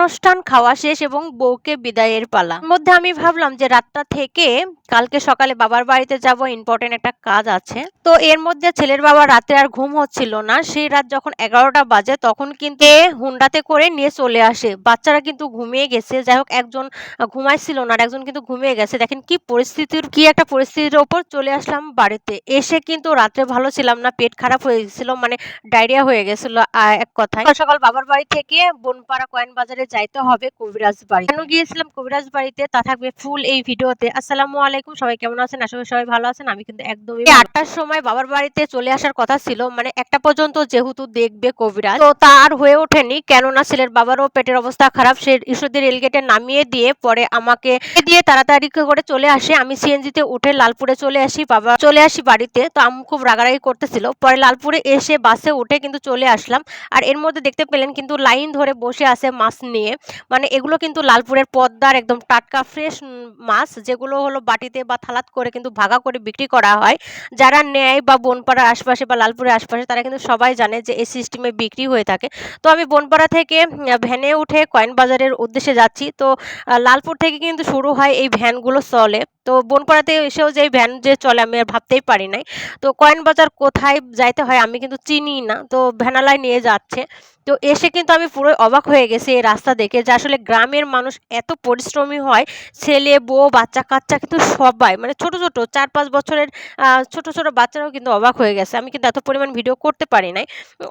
অনুষ্ঠান খাওয়া শেষ এবং বউকে বিদায়ের পালা। মধ্যে আমি ভাবলাম যে রাতটা থেকে কালকে সকালে বাবার বাড়িতে যাব ইম্পর্টেন্ট একটা কাজ আছে। তো এর মধ্যে ছেলের বাবা রাতে আর ঘুম হচ্ছিল না। সেই রাত যখন এগারোটা বাজে তখন কিন্তু হুন্ডাতে করে নিয়ে চলে আসে। বাচ্চারা কিন্তু ঘুমিয়ে গেছে। যাই হোক, একজন ঘুমাইছিল না আর একজন কিন্তু ঘুমিয়ে গেছে। দেখেন কি পরিস্থিতির, কি একটা পরিস্থিতির ওপর চলে আসলাম বাড়িতে। এসে কিন্তু রাত্রে ভালো ছিলাম না, পেট খারাপ হয়ে গেছিল মানে ডায়রিয়া হয়ে গেছিল এক কথায়। সকাল বাবার বাড়ি থেকে বনপাড়া কয়েন বাজারে যাইতে হবে কবিরাজ বাড়ি। কেন গিয়েছিলাম কবিরাজ বাড়িতে? তা থাকবে ফুল এই ভিডিওতে। আসসালামু আলাইকুম সবাই কেমন আছেন? আশা করি সবাই ভালো আছেন। আমি কিন্তু একদমই আটটার সময় বাবার বাড়িতে চলে আসার কথা ছিল মানে একটা পর্যন্ত যেহেতু দেখবে কবিরাজ। তো তার হয়ে ওঠেনি কেননা ছেলের বাবারও পেটের অবস্থা খারাপ সে ঈশ্বরদী রেলগেটে নামিয়ে দিয়ে পরে আমাকে দিয়ে তাড়াতাড়ি করে চলে আসে। আমি সিএনজিতে উঠে লালপুরে চলে আসি বাবা চলে আসি বাড়িতে। তো আম্মু খুব রাগারাগি করতেছিল। পরে লালপুরে এসে বাসে উঠে কিন্তু চলে আসলাম। আর এর মধ্যে দেখতে পেলেন কিন্তু লাইন ধরে বসে আছে মাছ নিয়ে মানে এগুলো কিন্তু লালপুরের পদ্মার একদম টাটকা ফ্রেশ মাছ, যেগুলো হলো বাটিতে বা থালাত করে কিন্তু ভাগা করে বিক্রি করা হয়। যারা নেয় বা বনপাড়ার আশপাশে বা লালপুরের আশপাশে, তারা কিন্তু সবাই জানে যে এই সিস্টেমে বিক্রি হয়ে থাকে। তো আমি বনপাড়া থেকে ভ্যানে উঠে কয়েন বাজারের উদ্দেশ্যে যাচ্ছি। তো লালপুর থেকে কিন্তু শুরু হয় এই ভ্যানগুলো চলে। তো বনপাড়াতে এসেও যে ভ্যান যে চলে আমি আর ভাবতেই পারি নাই। তো কয়েন বাজার কোথায় যাইতে হয় আমি কিন্তু চিনি না। তো ভ্যানালায় নিয়ে যাচ্ছে। তো এসে কিন্তু আমি পুরো অবাক হয়ে গেছি এই রাস্তা দেখে যে আসলে গ্রামের মানুষ এত পরিশ্রমী হয়, ছেলে, বউ, বাচ্চা, কাচ্চা কিন্তু সবাই মানে ছোট ছোট চার, পাঁচ বছরের ছোট ছোট বাচ্চারাও কিন্তু অবাক হয়ে গেছে। আমি কিন্তু এত পরিমাণ ভিডিও করতে পারি নাই।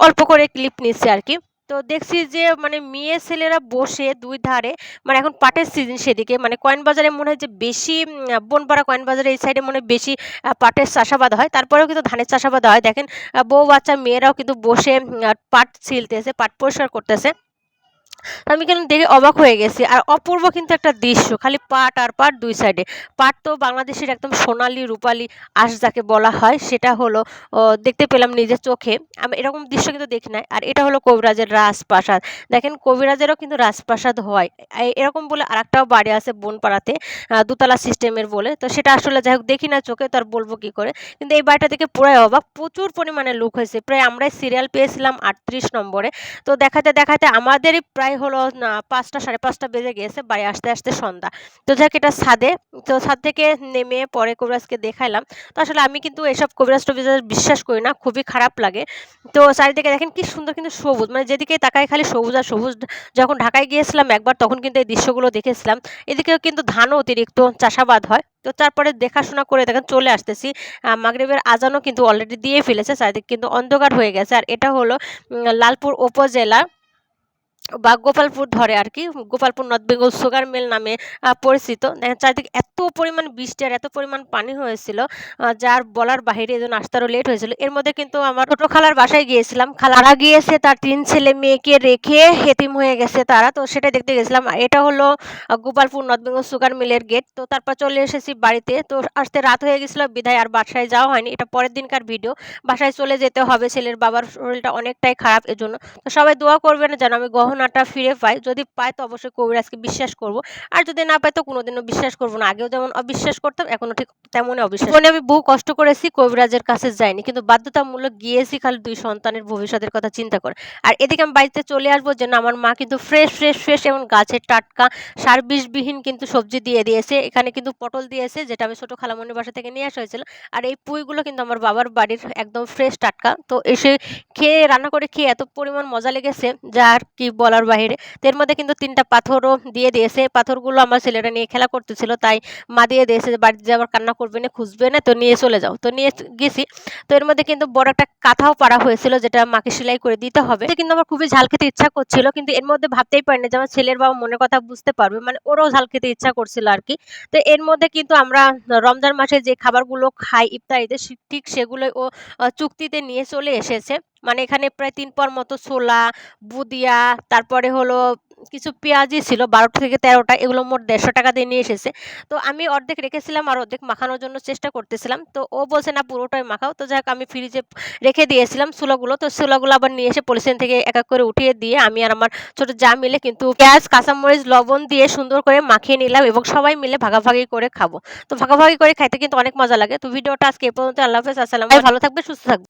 অল্প করে ক্লিপ নিচ্ছি আর কি। তো দেখছি যে মানে মেয়ে ছেলেরা বসে দুই ধারে মানে এখন পাটের সিজন সেদিকে মানে কয়েন বাজারে মনে হয় যে বেশি বনপাড়া কয়েন বাজারে এই সাইডে মনে হয় বেশি পাটের চাষাবাদ হয়। তারপরেও কিন্তু ধানের চাষাবাদ হয়। দেখেন বউ বাচ্চা মেয়েরাও কিন্তু বসে পাট ছিলতেছে, পাট পরিষ্কার করতেছে। আমি কিন্তু দেখে অবাক হয়ে গেছি। আর অপূর্ব কিন্তু একটা দৃশ্য, খালি পাট আর পাট দুই সাইডে পাট তো বাংলাদেশের একদম সোনালি, রূপালী আঁশ যাকে বলা হয়, সেটা হলো দেখতে পেলাম নিজের চোখে। আমি এরকম দৃশ্য কিন্তু দেখি নাই। আর এটা হলো কবিরাজের রাজপ্রাসাদ। দেখেন, কবিরাজেরও কিন্তু রাজপ্রাসাদ হয়। এরকম বলে আরেকটাও বাড়ি আছে বনপাড়াতে দোতলা সিস্টেমের বলে। তো সেটা আসলে যাই হোক, দেখি না চোখে, তো আর বলব কি করে। কিন্তু এই বাড়িটা দেখে পুরাই অবাক। প্রচুর পরিমাণে লুক হয়েছে। প্রায় আমরাই সিরিয়াল পেয়েছিলাম আটত্রিশ নম্বরে। তো দেখাতে দেখাতে আমাদেরই প্রায় হলো না, পাঁচটা, সাড়ে পাঁচটা বেজে গিয়েছে বাড়ি আসতে আসতে সন্ধ্যা। তো যাক, এটা ছাদে। তো ছাদ থেকে নেমে পরে কবিরাজকে দেখাইলাম। তো আসলে আমি কিন্তু এসব কবিরাজ টবিরাজ বিশ্বাস করি না, খুবই খারাপ লাগে। তো চারিদিকে দেখেন কি সুন্দর কিন্তু সবুজ মানে যেদিকে তাকায় খালি সবুজ আর সবুজ। যখন ঢাকায় গিয়েছিলাম একবার, তখন কিন্তু এই দৃশ্যগুলো দেখেছিলাম। এদিকেও কিন্তু ধানও অতিরিক্ত চাষাবাদ হয়। তো তারপরে দেখাশোনা করে দেখেন চলে আসতেছি। মাগরিবের আজানও কিন্তু অলরেডি দিয়ে ফেলেছে, চারিদিকে কিন্তু অন্ধকার হয়ে গেছে। আর এটা হলো লালপুর উপজেলা বা গোপালপুর ধরে আর কি Gopalpur north Bengal sugar mill নামে পরিচিত। চারিদিকে এত পরিমাণ বৃষ্টি আর এত পরিমাণ পানি হয়েছিল যার বলার বাইরে এজন্য আসতে লেট হয়েছিল। এর মধ্যে কিন্তু আমার ছোট খালার বাসায় গিয়েছিলাম। খালারা গিয়েছে, তার তিন ছেলে মেয়েকে রেখে হেতিম হয়ে গেছে তারা। তো সেটা দেখতে গেছিলাম। এটা হলো গোপালপুর নর্থ বেঙ্গল সুগার মিলের গেট তো তারপর চলে এসেছি বাড়িতে। তো আসতে রাত হয়ে গেছিল বিধায় আর বাসায় যাওয়া হয়নি। এটা পরের দিনকার ভিডিও বাসায় চলে যেতে হবে। ছেলের বাবার শরীরটা অনেকটাই খারাপ এজন্য। তো সবাই দোয়া করবেন যেন আমি গহনাটা ফিরে পাই। যদি পাই তো অবশ্যই কবিরাজকে বিশ্বাস করব। আর যদি না পাই তো কোনোদিনও বিশ্বাস করব না। আগেও যেমন অবিশ্বাস করতাম, এখনও ঠিক তেমনই অবিশ্বাস। জীবনে আমি বহু কষ্ট করেছি, কবিরাজের কাছে যাইনি, কিন্তু বাধ্যতামূলক গিয়েছি খালি দুই সন্তানের ভবিষ্যতের কথা চিন্তা করে। আর এদিকে আমি বাড়িতে চলে আসব যেন আমার মা কিন্তু ফ্রেশ ফ্রেশ ফ্রেশ এবং গাছের টাটকা সার বিষবিহীন কিন্তু সবজি দিয়ে দিয়েছে। এখানে কিন্তু পটল দিয়েছে, যেটা আমি ছোটো খালামনির বাসা থেকে নিয়ে আসা হয়েছিল। আর এই পুঁইগুলো কিন্তু আমার বাবার বাড়ির একদম ফ্রেশ টাটকা। তো এসে খেয়ে, রান্না করে খেয়ে এত পরিমাণ মজা লেগেছে, যা আর কি বলার বাইরে তো এর মধ্যে কিন্তু তিনটা পাথরও দিয়ে দিয়েছে। পাথরগুলো আমার ছেলেরা নিয়ে খেলা করতেছিল, তাই মা দিয়ে দিয়েছে বাড়িতে যাবার কান্না করবে না, খুঁজবে না, তো নিয়ে চলে যাও। তো নিয়ে গেছি। তো এর মধ্যে কিন্তু বড় একটা কাঁথাও পাড়া হয়েছিল, যেটা মাকে সেলাই করে দিতে হবে। কিন্তু আমার খুবই ঝাল খেতে ইচ্ছা করছিল, কিন্তু এর মধ্যে ভাবতেই পারি না যে আমার ছেলের বাবা মনের কথা বুঝতে পারবে। মানে ওরাও ঝাল খেতে ইচ্ছা করছিল আর কি। তো এর মধ্যে কিন্তু আমরা রমজান মাসে যে খাবারগুলো খাই, ইফতারিতে ঠিক সেগুলো ও চুক্তিতে নিয়ে চলে এসেছে। মানে এখানে প্রায় তিন পর মতো ছোলা, বুদিয়া, তারপরে হলো কিছু পেঁয়াজি ছিল, বারোটা থেকে তেরোটা, এগুলো মোট দেড়শো টাকা দিয়ে নিয়ে এসেছে। তো আমি অর্ধেক রেখেছিলাম আর অর্ধেক মাখানোর জন্য চেষ্টা করতেছিলাম। তো ও বলছে, না, পুরোটাই মাখাও। তো যাই আমি ফ্রিজে রেখে দিয়েছিলাম ছোলাগুলো তো ছোলাগুলো আবার নিয়ে এসে পলিথিন থেকে এক এক করে উঠিয়ে দিয়ে আমি আর আমার ছোট যা মিলে কিন্তু পেঁয়াজ, কাঁচামরিচ, লবণ দিয়ে সুন্দর করে মাখিয়ে নিলাম এবং সবাই মিলে ভাগাভাগি করে খাব। তো ভাগাভাগি করে খাইতে কিন্তু অনেক মজা লাগে। তো ভিডিওটা আজকে এ পর্যন্ত। আল্লাহ হাফেজ। আসসালাম ভালো থাকবে সুস্থ থাকবে